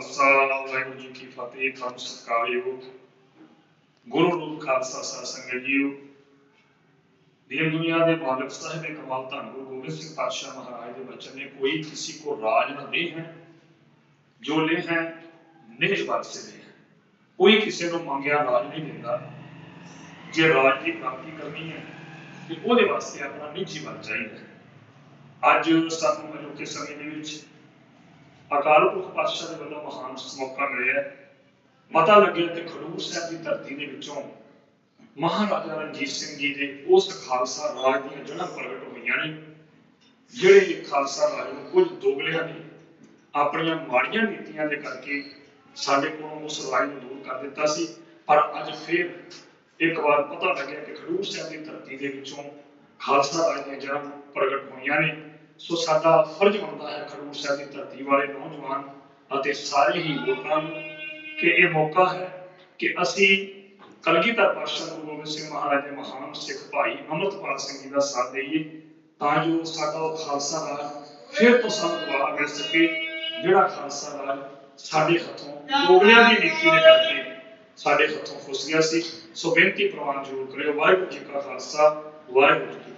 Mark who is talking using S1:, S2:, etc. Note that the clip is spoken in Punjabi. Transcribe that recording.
S1: ਖਾਲਸਾ ਵਾਹਿਗੁਰੂ ਜੀ ਕੀ ਫਤਿਹ ਤੁਹਾਨੂੰ ਸਤਿਕਾਰਯੋਗ ਗੁਰੂ ਰੂਪ ਖਾਲਸਾ ਸਾਧ ਸੰਗਤ ਜੀਓ ਦੇਵ ਦੁਨੀਆ ਦੇ ਮਾਲਕ ਸਾਹਿਬ ਇਕਬਾਲ ਧੰਨ ਗੁਰੂ ਗੋਬਿੰਦ ਸਿੰਘ ਪਾਤਸ਼ਾਹ ਮਹਾਰਾਜ ਦੇ ਬਚਨ ਨੇ ਕੋਈ ਕਿਸੇ ਕੋ ਰਾਜ ਨਾ ਦੇ ਹੈ ਜੋ ਲੈ ਹੈ ਨਿਜ ਵਾਸਤੇ ਦੇ ਹੈ ਕੋਈ ਕਿਸੇ ਨੂੰ ਮੰਗਿਆ ਰਾਜ ਨਹੀਂ ਦਿੰਦਾ ਜੇ ਰਾਜ ਦੀ ਪ੍ਰਾਪਤੀ ਕਰਨੀ ਹੈ ਤੇ ਉਹਦੇ ਵਾਸਤੇ ਆਪਣਾ ਨਿੱਜੀ ਬਣ ਚਾਹੀਦਾ ਅੱਜ ਸਾਨੂੰ ਅਜੋਕੇ ਸਮੇਂ ਦੇ ਵਿੱਚ ਅਕਾਲ ਪੁਰਖ ਪਾਤਸ਼ਾਹ ਦੇ ਵੱਲੋਂ ਮਹਾਨ ਮੌਕਾ ਮਿਲਿਆ ਪਤਾ ਲੱਗਿਆ ਕਿ ਖਡੂਰ ਸਾਹਿਬ ਦੀ ਧਰਤੀ ਦੇ ਵਿੱਚੋਂ ਮਹਾਰਾਜਾ ਰਣਜੀਤ ਸਿੰਘ ਜੀ ਦੇ ਉਸ ਖਾਲਸਾ ਰਾਜ ਦੀਆਂ ਜੜ੍ਹਾਂ ਪ੍ਰਗਟ ਹੋਈਆਂ ਨੇ, ਜਿਹੜੇ ਖਾਲਸਾ ਰਾਜ ਨੂੰ ਕੁਝ ਦੋਗਲਿਆਂ ਨੇ, ਆਪਣੀਆਂ ਮਾੜੀਆਂ ਨੀਤੀਆਂ ਦੇ ਕਰਕੇ ਸਾਡੇ ਕੋਲੋਂ ਉਸ ਰਾਜ ਨੂੰ ਦੂਰ ਕਰ ਦਿੱਤਾ ਸੀ। ਪਰ ਅੱਜ ਫਿਰ ਇੱਕ ਵਾਰ ਪਤਾ ਲੱਗਿਆ ਕਿ ਖਡੂਰ ਸਾਹਿਬ ਦੀ ਧਰਤੀ ਦੇ ਵਿੱਚੋਂ ਖਾਲਸਾ ਰਾਜ ਦੀਆਂ ਜੜ੍ਹਾਂ ਪ੍ਰਗਟ ਹੋਈਆਂ ਨੇ। ਸੋ ਸਾਡਾ ਫਰਜ਼ ਬਣਦਾ ਹੈ ਖਡੂਰ ਸਾਹਿਬ ਦੀ ਧਰਤੀ ਵਾਲੇ ਨੌਜਵਾਨ ਅਤੇ ਸਾਰੇ ਹੀ ਲੋਕਾਂ ਨੂੰ ਕਿ ਇਹ ਮੌਕਾ ਹੈ ਕਿ ਅਸੀਂ ਕਲਗੀਧਰ ਪਾਤਸ਼ਾਹ ਗੁਰੂ ਗੋਬਿੰਦ ਸਿੰਘ ਮਹਾਰਾਜ ਦੇ ਮਹਾਨ ਸਿੱਖ ਭਾਈ ਅੰਮ੍ਰਿਤਪਾਲ ਸਿੰਘ ਜੀ ਦਾ ਸਾਥ ਦੇਈਏ, ਤਾਂ ਜੋ ਸਾਡਾ ਉਹ ਖਾਲਸਾ ਰਾਜ ਫਿਰ ਤੋਂ ਸਾਨੂੰ ਦੁਬਾਰਾ ਮਿਲ ਸਕੇ, ਜਿਹੜਾ ਖਾਲਸਾ ਰਾਜ ਸਾਡੇ ਹੱਥੋਂ ਦੋਗਲਿਆਂ ਦੀ ਨੀਤੀ ਦੇ ਕਰਕੇ ਸਾਡੇ ਹੱਥੋਂ ਫੁੱਸ ਗਿਆ ਸੀ। ਸੋ ਬੇਨਤੀ ਪ੍ਰਵਾਨ ਜ਼ਰੂਰ ਕਰਿਓ, ਵਾਹਿਗੁਰੂ ਜੀ ਕਾ ਖਾਲਸਾ, ਵਾਹਿਗੁਰੂ ਜੀ